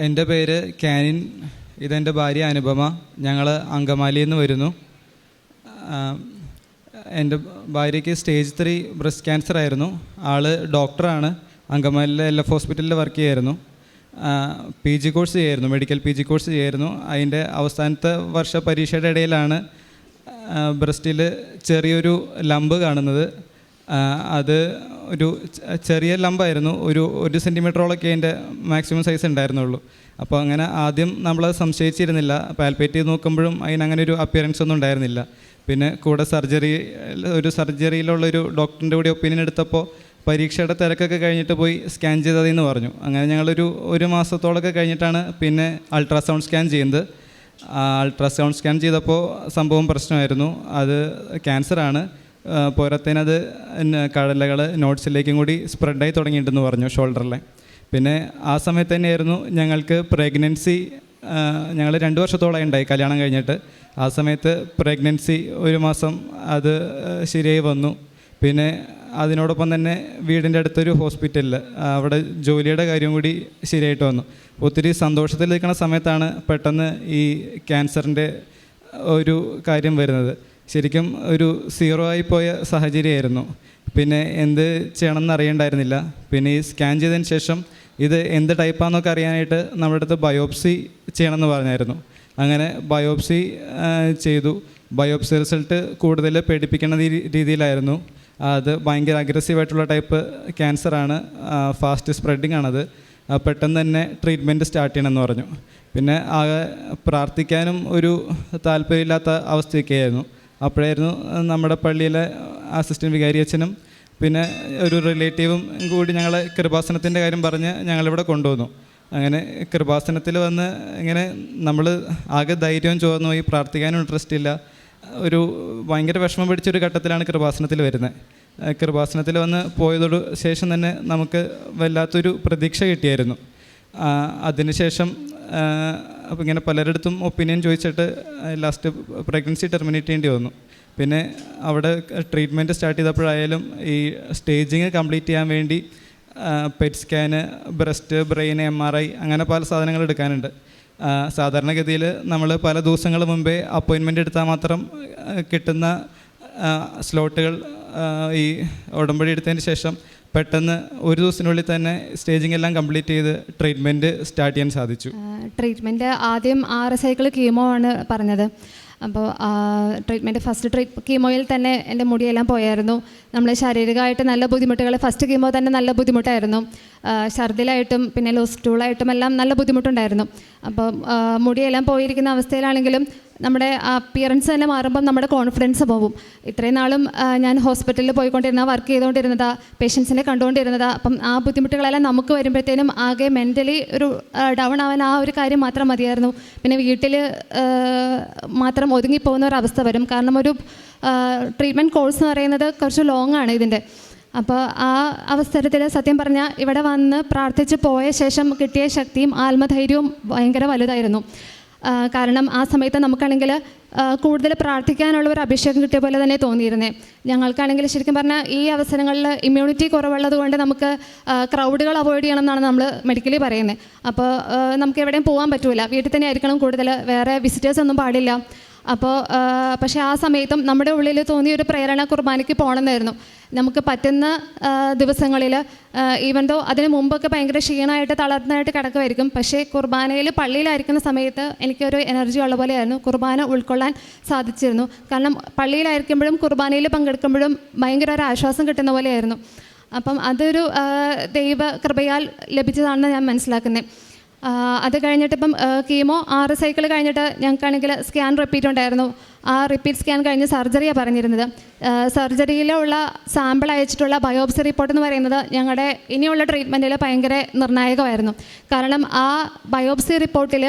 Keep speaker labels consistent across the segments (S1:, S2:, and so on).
S1: എന്റെ പേര് കാനിൻ. ഇതെന്റെ ഭാര്യ അനുപമ. ഞങ്ങൾ അങ്കമാലിയിൽ നിന്ന് വരുന്നു. എന്റെ ഭാര്യയ്ക്ക് സ്റ്റേജ് ത്രീ ബ്രസ്റ്റ് ക്യാൻസർ ആയിരുന്നു. ആൾ ഡോക്ടറാണ്. അങ്കമാലിയിലെ എൽ എഫ് ഹോസ്പിറ്റലിൽ വർക്ക് ചെയ്യായിരുന്നു. പി ജി കോഴ്സ് ചെയ്യായിരുന്നു. മെഡിക്കൽ പി ജി കോഴ്സ് ചെയ്യായിരുന്നു. അതിന്റെ അവസാനത്തെ വർഷ പരീക്ഷയുടെ ഇടയിലാണ് ബ്രസ്റ്റിൽ ചെറിയൊരു ലംബ് കാണുന്നത്. അത് ഒരു ചെറിയ ലംബായിരുന്നു ഒരു ഒരു സെന്റിമീറ്ററോളൊക്കെ അതിന്റെ മാക്സിമം സൈസ് ഉണ്ടായിരുന്നുള്ളൂ. അപ്പോൾ അങ്ങനെ ആദ്യം നമ്മൾ സംശയിച്ചിരുന്നില്ല. പാൽപ്പേറ്റ് ചെയ്ത് നോക്കുമ്പോഴും അതിനങ്ങനെ ഒരു അപ്പിയറൻസ് ഒന്നും ഉണ്ടായിരുന്നില്ല. പിന്നെ കൂടെ സർജറി ഒരു സർജറിയിലുള്ളൊരു ഡോക്ടറിന്റെ കൂടി ഒപ്പീനിയൻ എടുത്തപ്പോൾ പരീക്ഷയുടെ തിരക്കൊക്കെ കഴിഞ്ഞിട്ട് പോയി സ്കാൻ ചെയ്തതെന്ന് പറഞ്ഞു. അങ്ങനെ ഞങ്ങളൊരു ഒരു മാസത്തോളൊക്കെ കഴിഞ്ഞിട്ടാണ് പിന്നെ അൾട്രാസൗണ്ട് സ്കാൻ ചെയ്യുന്നത്. അൾട്രാസൗണ്ട് സ്കാൻ ചെയ്തപ്പോൾ സംഭവം പ്രശ്നമായിരുന്നു. അത് ക്യാൻസറാണ്. പോരത്തേനത് കടലകൾ നോട്ട്സിലേക്കും കൂടി സ്പ്രെഡായി തുടങ്ങിയിട്ടുണ്ടെന്ന് പറഞ്ഞു ഷോൾഡറിലെ പിന്നെ ആ സമയത്ത് തന്നെയായിരുന്നു ഞങ്ങൾക്ക് പ്രഗ്നൻസി ഞങ്ങൾ രണ്ട് വർഷത്തോളം ഉണ്ടായി കല്യാണം കഴിഞ്ഞിട്ട്. ആ സമയത്ത് പ്രഗ്നൻസി ഒരു മാസം അത് ശരിയായി വന്നു. പിന്നെ അതിനോടൊപ്പം തന്നെ വീടിന്റെ അടുത്തൊരു ഹോസ്പിറ്റലിൽ അവിടെ ജോലിയുടെ കാര്യം കൂടി ശരിയായിട്ട് വന്നു. ഒത്തിരി സന്തോഷത്തിൽ നിൽക്കുന്ന സമയത്താണ് പെട്ടെന്ന് ഈ ക്യാൻസറിന്റെ ഒരു കാര്യം വരുന്നത്. ശരിക്കും ഒരു സീറോ ആയി പോയ സാഹചര്യമായിരുന്നു. പിന്നെ എന്ത് ചെയ്യണമെന്ന് അറിയണ്ടായിരുന്നില്ല. പിന്നെ ഈ സ്കാൻ ചെയ്തതിന് ശേഷം ഇത് എന്ത് ടൈപ്പാണെന്നൊക്കെ അറിയാനായിട്ട് നമ്മുടെ അടുത്ത് ബയോപ്സി ചെയ്യണമെന്ന് പറഞ്ഞായിരുന്നു. അങ്ങനെ ബയോപ്സി ചെയ്തു. ബയോപ്സി റിസൾട്ട് കൂടുതൽ പേടിപ്പിക്കുന്ന രീതിയിലായിരുന്നു. അത് ഭയങ്കര അഗ്രസീവായിട്ടുള്ള ടൈപ്പ് ക്യാൻസറാണ്. ഫാസ്റ്റ് സ്പ്രെഡിങ് ആണത്. പെട്ടെന്ന് തന്നെ ട്രീറ്റ്മെന്റ് സ്റ്റാർട്ട് ചെയ്യണമെന്ന് പറഞ്ഞു. പിന്നെ ആകെ പ്രാർത്ഥിക്കാനും ഒരു താല്പര്യമില്ലാത്ത അവസ്ഥയൊക്കെയായിരുന്നു. അപ്പോഴായിരുന്നു നമ്മുടെ പള്ളിയിലെ അസിസ്റ്റന്റ് വികാരി അച്ഛനും പിന്നെ ഒരു റിലേറ്റീവും കൂടി ഞങ്ങളെ കൃപാസനത്തിന്റെ കാര്യം പറഞ്ഞ് ഞങ്ങളിവിടെ കൊണ്ടുവന്നു. അങ്ങനെ കൃപാസനത്തിൽ വന്ന് ഇങ്ങനെ നമ്മൾ ആകെ ധൈര്യവും ചോർന്നു പോയി പ്രാർത്ഥിക്കാനും ഇൻട്രസ്റ്റ് ഇല്ല. ഒരു ഭയങ്കര വിഷമം പിടിച്ചൊരു ഘട്ടത്തിലാണ് കൃപാസനത്തിൽ വരുന്നത്. കൃപാസനത്തിൽ വന്ന് പോയതോട് ശേഷം തന്നെ നമുക്ക് വല്ലാത്തൊരു പ്രതീക്ഷ കിട്ടിയായിരുന്നു. അതിനുശേഷം അപ്പോൾ ഇങ്ങനെ പലരിടത്തും ഒപ്പീനിയൻ ചോദിച്ചിട്ട് ലാസ്റ്റ് പ്രഗ്നൻസി ടെർമിനേറ്റ് ചെയ്യേണ്ടി വന്നു. പിന്നെ അവിടെ ട്രീറ്റ്മെന്റ് സ്റ്റാർട്ട് ചെയ്തപ്പോഴായാലും ഈ സ്റ്റേജിങ് കംപ്ലീറ്റ് ചെയ്യാൻ വേണ്ടി PET scan breast brain M R I അങ്ങനെ പല സാധനങ്ങൾ എടുക്കാനുണ്ട്. സാധാരണഗതിയിൽ നമ്മൾ പല ദിവസങ്ങൾ മുമ്പേ അപ്പോയിൻമെന്റ് എടുത്താൽ മാത്രം കിട്ടുന്ന സ്ലോട്ടുകൾ ഈ ഉടമ്പടി എടുത്തതിന് ശേഷം പെട്ടെന്ന് ഒരു ദിവസത്തിനുള്ളിൽ തന്നെ സ്റ്റേജിംഗ് എല്ലാം കംപ്ലീറ്റ് ചെയ്ത് ട്രീറ്റ്മെന്റ് സ്റ്റാർട്ട് ചെയ്യാൻ സാധിച്ചു.
S2: ട്രീറ്റ്മെന്റ് ആദ്യം ആറ് സൈക്കിൾ കീമോ ആണ് പറഞ്ഞത്. അപ്പോൾ ട്രീറ്റ്മെന്റ് ഫസ്റ്റ് ട്രീറ്റ് കീമോയിൽ തന്നെ എന്റെ മുടിയെല്ലാം പോയായിരുന്നു. നമ്മൾ ശാരീരികമായിട്ട് നല്ല ബുദ്ധിമുട്ടുകൾ ഫസ്റ്റ് കീമോ തന്നെ നല്ല ബുദ്ധിമുട്ടായിരുന്നു. ഛർദിലായിട്ടും പിന്നെ ലൂസ് സ്റ്റൂളായിട്ടും എല്ലാം നല്ല ബുദ്ധിമുട്ടുണ്ടായിരുന്നു. അപ്പോൾ മുടിയെല്ലാം പോയിരിക്കുന്ന അവസ്ഥയിലാണെങ്കിലും നമ്മുടെ അപ്പിയറൻസ് തന്നെ മാറുമ്പം നമ്മുടെ കോൺഫിഡൻസ് പോകും ഇത്രയും നാളും ഞാൻ ഹോസ്പിറ്റലിൽ പോയിക്കൊണ്ടിരുന്ന വർക്ക് ചെയ്തുകൊണ്ടിരുന്നതാ പേഷ്യൻസിനെ കണ്ടുകൊണ്ടിരുന്നതാ അപ്പം ആ ബുദ്ധിമുട്ടുകളെല്ലാം നമുക്ക് വരുമ്പോഴത്തേനും ആകെ മെന്റലി ഒരു ഡൗൺ ആവാൻ ആ ഒരു കാര്യം മാത്രം മതിയായിരുന്നു. പിന്നെ വീട്ടിൽ മാത്രം ഒതുങ്ങിപ്പോകുന്ന ഒരു അവസ്ഥ വരും. കാരണം ഒരു ട്രീറ്റ്മെന്റ് കോഴ്സ് എന്ന് പറയുന്നത് കുറച്ച് ലോങ് ആണ് ഇതിന്റെ അപ്പോൾ ആ അവസരത്തിൽ സത്യം പറഞ്ഞാൽ ഇവിടെ വന്ന് പ്രാർത്ഥിച്ച് പോയ ശേഷം കിട്ടിയ ശക്തിയും ആത്മധൈര്യവും ഭയങ്കര വലുതായിരുന്നു. കാരണം ആ സമയത്ത് നമുക്കാണെങ്കിൽ കൂടുതൽ പ്രാർത്ഥിക്കാനുള്ള ഒരു അഭിഷേകം കിട്ടിയ പോലെ തന്നെ തോന്നിയിരുന്നേ. ഞങ്ങൾക്കാണെങ്കിൽ ശരിക്കും പറഞ്ഞാൽ ഈ അവസരങ്ങളിൽ ഇമ്മ്യൂണിറ്റി കുറവുള്ളത് കൊണ്ട് നമുക്ക് ക്രൗഡുകൾ അവോയ്ഡ് ചെയ്യണം എന്നാണ് നമ്മൾ മെഡിക്കലി പറയുന്നത്. അപ്പോൾ നമുക്ക് എവിടെയും പോകാൻ പറ്റില്ല വീട്ടിൽ തന്നെ ആയിരിക്കണം കൂടുതൽ. വേറെ വിസിറ്റേഴ്സ് ഒന്നും പാടില്ല. അപ്പോൾ പക്ഷേ ആ സമയത്തും നമ്മുടെ ഉള്ളിൽ തോന്നിയ ഒരു പ്രേരണ കുർബാനയ്ക്ക് പോകണമെന്നായിരുന്നു നമുക്ക് പറ്റുന്ന ദിവസങ്ങളിൽ ഈവൻ ദോ അതിന് മുമ്പൊക്കെ ഭയങ്കര ക്ഷീണമായിട്ട് തളർന്നതായിട്ട് കിടക്കുമായിരിക്കും പക്ഷേ കുർബാനയിൽ പള്ളിയിലായിരിക്കുന്ന സമയത്ത് എനിക്കൊരു എനർജി ഉള്ള പോലെയായിരുന്നു. കുർബാന ഉൾക്കൊള്ളാൻ സാധിച്ചിരുന്നു. കാരണം പള്ളിയിലായിരിക്കുമ്പോഴും കുർബാനയിൽ പങ്കെടുക്കുമ്പോഴും ഭയങ്കര ഒരു ആശ്വാസം കിട്ടുന്ന പോലെയായിരുന്നു. അപ്പം അതൊരു ദൈവ കൃപയാൽ ലഭിച്ചതാണെന്ന് ഞാൻ മനസ്സിലാക്കുന്നത്. അത് കഴിഞ്ഞിട്ട് ഇപ്പം ആ, കീമോ ആറ് സൈക്കിൾ കഴിഞ്ഞിട്ട് ഞങ്ങൾക്കാണെങ്കിൽ സ്കാൻ റിപ്പീറ്റ് ഉണ്ടായിരുന്നു. ആ റിപ്പീറ്റ് സ്കാൻ കഴിഞ്ഞ് സർജറിയാണ് പറഞ്ഞിരുന്നത്. സർജറിയിലുള്ള സാമ്പിൾ അയച്ചിട്ടുള്ള ബയോപ്സി റിപ്പോർട്ട് എന്ന് പറയുന്നത് ഞങ്ങളുടെ ഇനിയുള്ള ട്രീറ്റ്മെന്റിൽ ഭയങ്കര നിർണായകമായിരുന്നു. കാരണം ആ ബയോപ്സി റിപ്പോർട്ടിൽ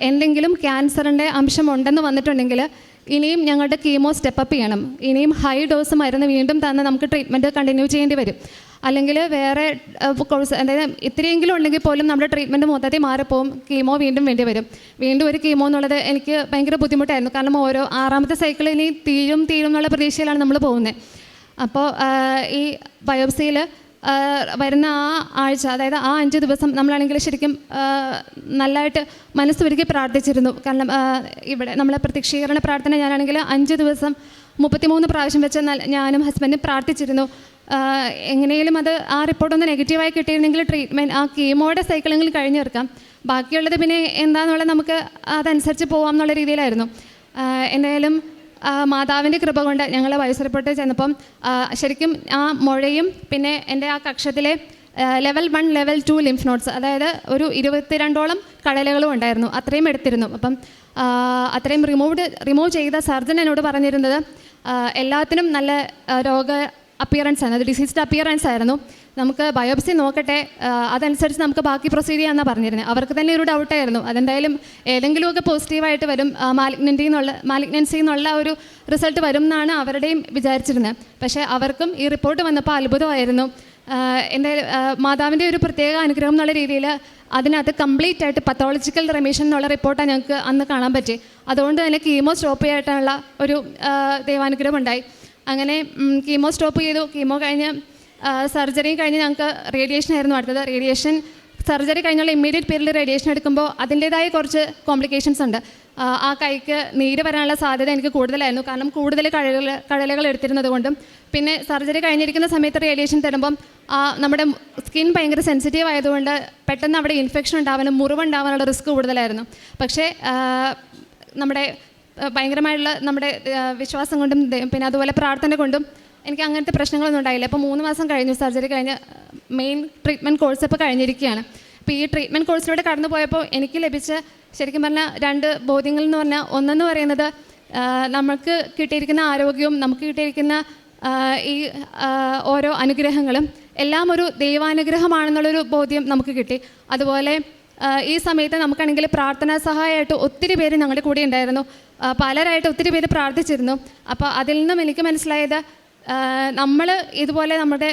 S2: എന്തെങ്കിലും ക്യാൻസറിന്റെ അംശം ഉണ്ടെന്ന് വന്നിട്ടുണ്ടെങ്കിൽ ഇനിയും ഞങ്ങളുടെ കീമോ സ്റ്റെപ്പപ്പ് ചെയ്യണം. ഇനിയും ഹൈ ഡോസ് മരുന്ന് വീണ്ടും തന്നെ നമുക്ക് ട്രീറ്റ്മെന്റ് കണ്ടിന്യൂ ചെയ്യേണ്ടി വരും. അല്ലെങ്കിൽ വേറെ കോഴ്സ് അതായത് ഇത്രയെങ്കിലും ഉണ്ടെങ്കിൽ പോലും നമ്മുടെ ട്രീറ്റ്മെന്റ് മൊത്തത്തിൽ മാറിപ്പോവും. കീമോ വീണ്ടും വേണ്ടി വരും. വീണ്ടും ഒരു കീമോ എന്നുള്ളത് എനിക്ക് ഭയങ്കര ബുദ്ധിമുട്ടായിരുന്നു. കാരണം ഓരോ ആറാമത്തെ സൈക്കിൾ ഇനി തീരും തീരും എന്നുള്ള പ്രതീക്ഷയിലാണ് നമ്മൾ പോകുന്നത്. അപ്പോൾ ഈ ബയോപ്സിയിൽ വരുന്ന ആ ആഴ്ച അതായത് ആ അഞ്ച് ദിവസം നമ്മളാണെങ്കിൽ ശരിക്കും നല്ലതായിട്ട് മനസ്സുരുക്കി പ്രാർത്ഥിച്ചിരുന്നു. കാരണം ഇവിടെ നമ്മളെ പ്രത്യക്ഷീകരണ പ്രാർത്ഥന ഞാനാണെങ്കിൽ അഞ്ച് ദിവസം മുപ്പത്തിമൂന്ന് പ്രാവശ്യം വെച്ച് ഞാനും ഹസ്ബൻഡും പ്രാർത്ഥിച്ചിരുന്നു. എങ്ങനെയും അത് ആ റിപ്പോർട്ടൊന്ന് നെഗറ്റീവായി കിട്ടിയിരുന്നെങ്കിൽ ട്രീറ്റ്മെന്റ് ആ കീമോയുടെ സൈക്കിളെങ്കിലും കഴിഞ്ഞു തീർക്കാം ബാക്കിയുള്ളത് പിന്നെ എന്താണെന്നുള്ളത് നമുക്ക് അതനുസരിച്ച് പോകാം എന്നുള്ള രീതിയിലായിരുന്നു എന്തായാലും മാതാവിന്റെ കൃപ കൊണ്ട് ഞങ്ങൾ വയസ്സ് റിപ്പോർട്ട് ചെന്നപ്പം ശരിക്കും ആ മുഴയും പിന്നെ എന്റെ ആ കക്ഷത്തിലെ level one level two lymph nodes അതായത് ഒരു ഇരുപത്തിരണ്ടോളം കടലകളും ഉണ്ടായിരുന്നു. അത്രയും എടുത്തിരുന്നു. അപ്പം അത്രയും റിമൂവ്ഡ് റിമൂവ് ചെയ്ത സർജൻ എന്നോട് പറഞ്ഞിരുന്നത് എല്ലാത്തിനും നല്ല രോഗ അപ്പിയറൻസ് ആയിരുന്നു അത് ഡിസീസ്ഡ് അപ്പിയറൻസ് ആയിരുന്നു. നമുക്ക് ബയോപ്സി നോക്കട്ടെ. അതനുസരിച്ച് നമുക്ക് ബാക്കി പ്രൊസീഡ് ചെയ്യാമെന്നാണ് പറഞ്ഞിരുന്നത് അവർക്ക് തന്നെ ഒരു ഡൗട്ടായിരുന്നു അതെന്തായാലും ഏതെങ്കിലുമൊക്കെ പോസിറ്റീവായിട്ട് വരും. മാലിഗ്നന്റി എന്നുള്ള മാലിഗ്നൻസി എന്നുള്ള ഒരു റിസൾട്ട് വരും എന്നാണ് അവരുടെയും വിചാരിച്ചിരുന്നത് പക്ഷേ അവർക്കും ഈ റിപ്പോർട്ട് വന്നപ്പോൾ അത്ഭുതമായിരുന്നു. എന്റെ മാതാവിന്റെ ഒരു പ്രത്യേക അനുഗ്രഹം എന്നുള്ള രീതിയിൽ അതിനകത്ത് കംപ്ലീറ്റ് ആയിട്ട് പത്തോളജിക്കൽ റെമീഷൻ എന്നുള്ള റിപ്പോർട്ടാണ് ഞങ്ങൾക്ക് അന്ന് കാണാൻ പറ്റി. അതുകൊണ്ട് തന്നെ കീമോ സ്റ്റോപ്പ് ചെയ്യാനുള്ള ഒരു ദൈവാനുഗ്രഹം ഉണ്ടായി. അങ്ങനെ കീമോ സ്റ്റോപ്പ് ചെയ്തു. കീമോ കഴിഞ്ഞ് സർജറി കഴിഞ്ഞ് ഞങ്ങൾക്ക് റേഡിയേഷൻ ആയിരുന്നു അടുത്തത്. റേഡിയേഷൻ സർജറി കഴിഞ്ഞുള്ള ഇമ്മീഡിയറ്റ് പീരീഡിൽ റേഡിയേഷൻ എടുക്കുമ്പോൾ അതിന്റേതായ കുറച്ച് കോംപ്ലിക്കേഷൻസ് ഉണ്ട്. ആ, കൈക്ക് നീര് വരാനുള്ള സാധ്യത എനിക്ക് കൂടുതലായിരുന്നു. കാരണം കൂടുതൽ കഴകൾ കഴലുകൾ എടുത്തിരുന്നത് കൊണ്ടും പിന്നെ സർജറി കഴിഞ്ഞിരിക്കുന്ന സമയത്ത് റേഡിയേഷൻ തരുമ്പം നമ്മുടെ സ്കിൻ ഭയങ്കര സെൻസിറ്റീവ് ആയതുകൊണ്ട് പെട്ടെന്ന് അവിടെ ഇൻഫെക്ഷൻ ഉണ്ടാവാനും മുറിവുണ്ടാവാനുള്ള റിസ്ക് കൂടുതലായിരുന്നു. പക്ഷേ നമ്മുടെ ഭയങ്കരമായിട്ടുള്ള നമ്മുടെ വിശ്വാസം കൊണ്ടും പിന്നെ അതുപോലെ പ്രാർത്ഥന കൊണ്ടും എനിക്ക് അങ്ങനത്തെ പ്രശ്നങ്ങളൊന്നും ഉണ്ടായില്ല. അപ്പോൾ മൂന്ന് മാസം കഴിഞ്ഞു സർജറി കഴിഞ്ഞ് മെയിൻ ട്രീറ്റ്മെന്റ് കോഴ്സ് ഇപ്പോൾ കഴിഞ്ഞിരിക്കുകയാണ്. അപ്പോൾ ഈ ട്രീറ്റ്മെന്റ് കോഴ്സിലൂടെ കടന്നു പോയപ്പോൾ എനിക്ക് ലഭിച്ച ശരിക്കും പറഞ്ഞാൽ രണ്ട് ബോധ്യങ്ങൾ എന്ന് പറഞ്ഞാൽ ഒന്നെന്ന് പറയുന്നത് നമുക്ക് കിട്ടിയിരിക്കുന്ന ആരോഗ്യവും നമുക്ക് കിട്ടിയിരിക്കുന്ന ഈ ഓരോ അനുഗ്രഹങ്ങളും എല്ലാം ഒരു ദൈവാനുഗ്രഹമാണെന്നുള്ളൊരു ബോധ്യം നമുക്ക് കിട്ടി. അതുപോലെ ഈ സമയത്ത് നമുക്കാണെങ്കിൽ പ്രാർത്ഥനാ സഹായമായിട്ട് ഒത്തിരി പേര് ഞങ്ങളുടെ കൂടെ ഉണ്ടായിരുന്നു. പലരായിട്ട് ഒത്തിരി പേര് പ്രാർത്ഥിച്ചിരുന്നു. അപ്പോൾ അതിൽ നിന്നും എനിക്ക് മനസ്സിലായത് നമ്മൾ ഇതുപോലെ നമ്മുടെ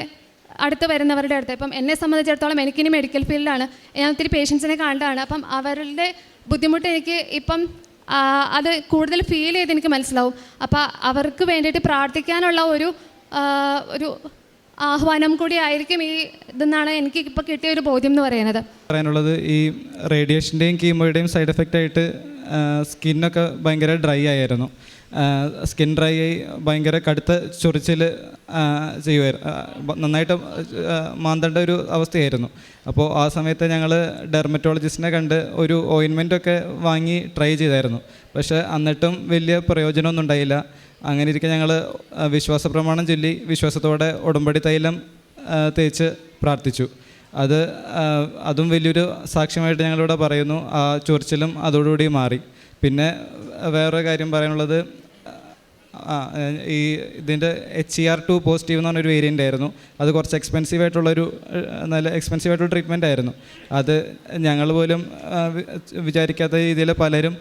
S2: അടുത്ത് വരുന്നവരുടെ അടുത്ത് ഇപ്പം എന്നെ സംബന്ധിച്ചിടത്തോളം എനിക്കിനി മെഡിക്കൽ ഫീൽഡാണ് ഞാൻ ഒത്തിരി പേഷ്യൻസിനെ കാണേണ്ടതാണ് അപ്പം അവരുടെ ബുദ്ധിമുട്ട് എനിക്ക് ഇപ്പം അത് കൂടുതൽ ഫീൽ ചെയ്ത് എനിക്ക് മനസ്സിലാവും. അപ്പോൾ അവർക്ക് വേണ്ടിയിട്ട് പ്രാർത്ഥിക്കാനുള്ള ഒരു ഒരു ആഹ്വാനം കൂടി ആയിരിക്കും ഈ ഇതെന്നാണ് എനിക്ക് ഇപ്പോൾ കിട്ടിയ ഒരു ബോധ്യം എന്ന് പറയുന്നത്.
S1: പറയാനുള്ളത് ഈ റേഡിയേഷന്റെയും കീമോയുടെയും സൈഡ് എഫക്റ്റ് ആയിട്ട് സ്കിന്നൊക്കെ ഭയങ്കര ഡ്രൈ ആയിരുന്നു. സ്കിൻ ഡ്രൈ ആയി ഭയങ്കര കടുത്ത ചൊറിച്ചിൽ ചെയ്യുമായിരുന്നു നന്നായിട്ട് മാന്തേണ്ട ഒരു അവസ്ഥയായിരുന്നു. അപ്പോൾ ആ സമയത്ത് ഞങ്ങൾ ഡെർമറ്റോളജിസ്റ്റിനെ കണ്ട് ഒരു ഓയിൻമെന്റൊക്കെ വാങ്ങി ട്രൈ ചെയ്തായിരുന്നു. പക്ഷേ എന്നിട്ടും വലിയ പ്രയോജനമൊന്നും ഉണ്ടായില്ല. അങ്ങനെ ഇരിക്കെ ഞങ്ങൾ വിശ്വാസ പ്രമാണം ചൊല്ലി വിശ്വാസത്തോടെ ഉടമ്പടി തൈലം തേച്ച് പ്രാർത്ഥിച്ചു. അത് അതും വലിയൊരു സാക്ഷ്യമായിട്ട് ഞങ്ങളിവിടെ പറയുന്നു. ആ ചൊറിച്ചിലും അതോടുകൂടി മാറി. പിന്നെ വേറൊരു കാര്യം പറയാനുള്ളത് ഈ ഇതിന്റെ H E R two positive എന്ന് പറഞ്ഞൊരു വേരിയന്റ് ആയിരുന്നു. അത് കുറച്ച് എക്സ്പെൻസീവ് ആയിട്ടുള്ളൊരു നല്ല എക്സ്പെൻസീവ് ആയിട്ടുള്ള ട്രീറ്റ്മെന്റ് ആയിരുന്നു. അത് ഞങ്ങൾ പോലും വിചാരിക്കാത്ത രീതിയിൽ പലരും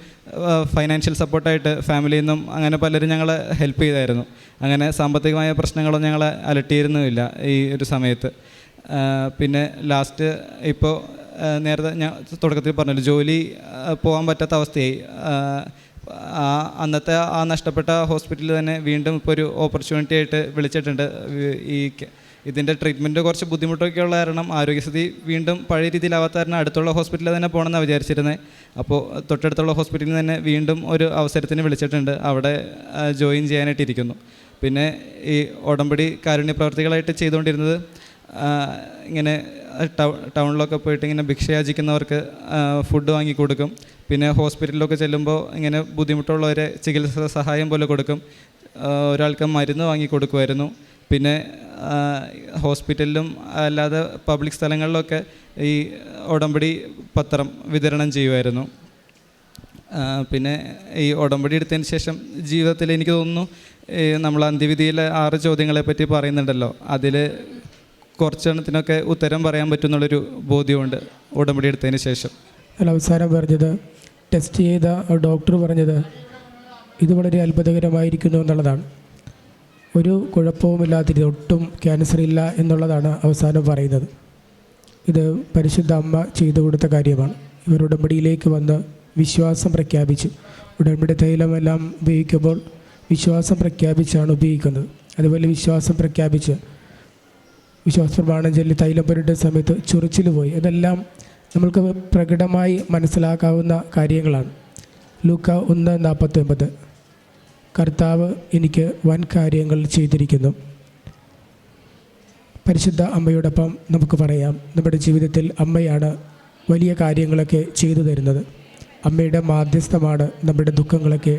S1: ഫൈനാൻഷ്യൽ സപ്പോർട്ടായിട്ട് ഫാമിലിയിൽ നിന്നും അങ്ങനെ പലരും ഞങ്ങളെ ഹെൽപ്പ് ചെയ്തായിരുന്നു. അങ്ങനെ സാമ്പത്തികമായ പ്രശ്നങ്ങളൊന്നും ഞങ്ങളെ അലട്ടിയിരുന്നുമില്ല ഈ ഒരു സമയത്ത്. പിന്നെ ലാസ്റ്റ് ഇപ്പോൾ നേരത്തെ ഞാൻ തുടക്കത്തിൽ പറഞ്ഞല്ലോ ജോലി പോകാൻ പറ്റാത്ത അവസ്ഥയായി. അന്നത്തെ ആ നഷ്ടപ്പെട്ട ഹോസ്പിറ്റലിൽ തന്നെ വീണ്ടും ഇപ്പോൾ ഒരു ഓപ്പർച്യൂണിറ്റി ആയിട്ട് വിളിച്ചിട്ടുണ്ട്. ഈ ഇതിന്റെ ട്രീറ്റ്മെന്റ് കുറച്ച് ബുദ്ധിമുട്ടൊക്കെ ഉള്ള കാരണം ആരോഗ്യസ്ഥിതി വീണ്ടും പഴയ രീതിയിലാവാത്ത കാരണം അടുത്തുള്ള ഹോസ്പിറ്റലിൽ തന്നെ പോകണമെന്നാണ് വിചാരിച്ചിരുന്നത് അപ്പോൾ തൊട്ടടുത്തുള്ള ഹോസ്പിറ്റലിൽ തന്നെ വീണ്ടും ഒരു അവസരത്തിന് വിളിച്ചിട്ടുണ്ട്. അവിടെ ജോയിൻ ചെയ്യാനായിട്ടിരിക്കുന്നു. പിന്നെ ഈ ഉടമ്പടി കാരുണ്യ പ്രവർത്തികളായിട്ട് ചെയ്തുകൊണ്ടിരുന്നത് ഇങ്ങനെ ടൗണിലൊക്കെ പോയിട്ട് ഇങ്ങനെ ഭിക്ഷയാചിക്കുന്നവർക്ക് ഫുഡ് വാങ്ങി കൊടുക്കും. പിന്നെ ഹോസ്പിറ്റലിലൊക്കെ ചെല്ലുമ്പോൾ ഇങ്ങനെ ബുദ്ധിമുട്ടുള്ളവരെ ചികിത്സ സഹായം പോലെ കൊടുക്കും. ഒരാൾക്ക് മരുന്ന് വാങ്ങി കൊടുക്കുമായിരുന്നു പിന്നെ ഹോസ്പിറ്റലിലും അല്ലാതെ പബ്ലിക് സ്ഥലങ്ങളിലൊക്കെ ഈ ഉടമ്പടി പത്രം വിതരണം ചെയ്യുമായിരുന്നു പിന്നെ ഈ ഉടമ്പടി എടുത്തതിന് ശേഷം ജീവിതത്തിൽ എനിക്ക് തോന്നുന്നു നമ്മൾ അന്ത്യവിധിയിലെ ആറ് ചോദ്യങ്ങളെ പറ്റി പറയുന്നുണ്ടല്ലോ. അതിൽ കുറച്ചെണ്ണത്തിനൊക്കെ ഉത്തരം പറയാൻ പറ്റുന്നുള്ളൊരു ബോധ്യമുണ്ട് ഉടമ്പടി എടുത്തതിന് ശേഷം.
S3: അല്ല അവസാനം പറഞ്ഞത് ടെസ്റ്റ് ചെയ്ത ഡോക്ടർ പറഞ്ഞത് ഇത് വളരെ അത്ഭുതകരമായിരിക്കുന്നു എന്നുള്ളതാണ്. ഒരു കുഴപ്പവുമില്ലാതിരി ഒട്ടും ക്യാൻസർ ഇല്ല എന്നുള്ളതാണ് അവസാനം പറയുന്നത്. ഇത് പരിശുദ്ധ അമ്മ ചെയ്തു കൊടുത്ത കാര്യമാണ്. ഇവർ ഉടമ്പടിയിലേക്ക് വന്ന് വിശ്വാസം പ്രഖ്യാപിച്ചു. ഉടമ്പടി തൈലമെല്ലാം ഉപയോഗിക്കുമ്പോൾ വിശ്വാസം പ്രഖ്യാപിച്ചാണ് ഉപയോഗിക്കുന്നത്. അതുപോലെ വിശ്വാസം പ്രഖ്യാപിച്ച് വിശ്വാസ പ്രമാണം ചൊല്ലി തൈലം പുരട്ടുന്ന സമയത്ത് ചൊറിച്ചിൽ പോയി. അതെല്ലാം നമ്മൾക്ക് പ്രകടമായി മനസ്സിലാക്കാവുന്ന കാര്യങ്ങളാണ്. ലൂക്ക ഒന്ന് നാൽപ്പത്തൊമ്പത് കർത്താവ് എനിക്ക് വൻ കാര്യങ്ങൾ ചെയ്തിരിക്കുന്നു. പരിശുദ്ധ അമ്മയോടൊപ്പം നമുക്ക് പറയാം. നമ്മുടെ ജീവിതത്തിൽ അമ്മയാണ് വലിയ കാര്യങ്ങളൊക്കെ ചെയ്തു തരുന്നത്. അമ്മയുടെ മാധ്യസ്ഥമാണ് നമ്മുടെ ദുഃഖങ്ങളൊക്കെ